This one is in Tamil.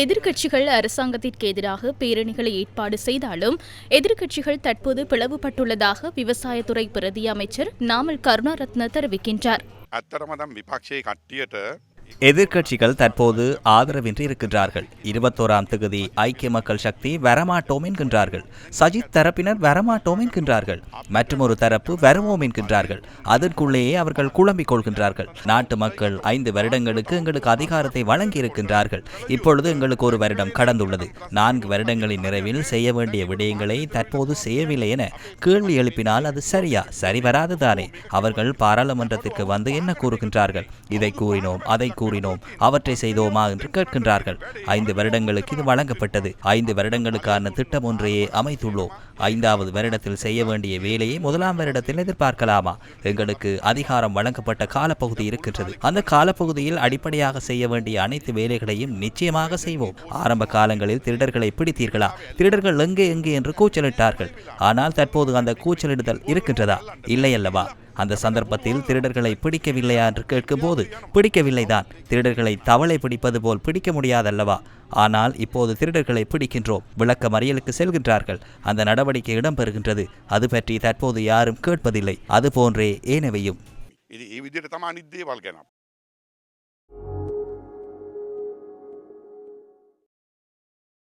எதிர்க்கட்சிகள் அரசாங்கத்திற்கு எதிராக பேரணிகளை ஏற்பாடு செய்தாலும் எதிர்க்கட்சிகள் தற்போது பிளவுபட்டுள்ளதாக விவசாயத்துறை பிரதி அமைச்சர் நாமல் கருணாரத்ன தெரிவிக்கின்றார். எதிர்க்கட்சிகள் தற்போது ஆதரவின்றி இருக்கின்றார்கள். இருபத்தோராம் தொகுதி ஐக்கிய மக்கள் சக்தி வரமாட்டோம் என்கின்றார்கள். சஜித் தரப்பினர் வரமாட்டோம் என்கின்றார்கள். மற்றொரு தரப்பு வருவோம் என்கின்றார்கள். அதற்குள்ளேயே அவர்கள் குழம்பிக் கொள்கின்றார்கள். நாட்டு மக்கள் ஐந்து வருடங்களுக்கு எங்களுக்கு அதிகாரத்தை வழங்கி இருக்கின்றார்கள் இப்பொழுது எங்களுக்கு ஒரு வருடம் கடந்துள்ளது. நான்கு வருடங்களின் நிறைவில் செய்ய வேண்டிய விடயங்களை தற்போது செய்யவில்லை என கேள்வி எழுப்பினால் அது சரியா? சரி வராதுதானே? அவர்கள் பாராளுமன்றத்திற்கு வந்து என்ன கூறுகின்றார்கள்? இதை கூறினோம் அதை கூறினோம். அவற்றை செய்தோமா என்று கேட்கின்றார்கள். ஐந்து வருடங்களுக்கு இது வழங்கப்பட்டது. ஐந்து வருடங்களுக்கான திட்டம் ஒன்றையே அமைத்துள்ளோம். ஐந்தாவது வருடத்தில் செய்ய வேண்டிய வேலையை முதலாம் வருடத்தில் எதிர்பார்க்கலாமா? எங்களுக்கு அதிகாரம் வழங்கப்பட்ட காலப்பகுதி இருக்கின்றது. அந்த காலப்பகுதியில் அடிப்படையாக செய்ய வேண்டிய அனைத்து வேலைகளையும் நிச்சயமாக செய்வோம். ஆரம்ப காலங்களில் திருடர்களை பிடித்தீர்களா? திருடர்கள் எங்கே எங்கே என்று கூச்சலிட்டார்கள். ஆனால் தற்போது அந்த கூச்சலிடுதல் இருக்கின்றதா? இல்லை அல்லவா? அந்த சந்தர்ப்பத்தில் திருடர்களை பிடிக்கவில்லையா என்று கேட்கும்போது பிடிக்கவில்லைதான். திருடர்களை தவளை பிடிப்பது போல் பிடிக்க முடியாதல்லவா? ஆனால் இப்போது திருடர்களை பிடிக்கின்றோம். விளக்க மறியலுக்கு செல்கின்றார்கள். அந்த நடவடிக்கை இடம்பெறுகின்றது. அது பற்றி தற்போது யாரும் கேட்பதில்லை. அதுபோன்றே ஏனவையும்.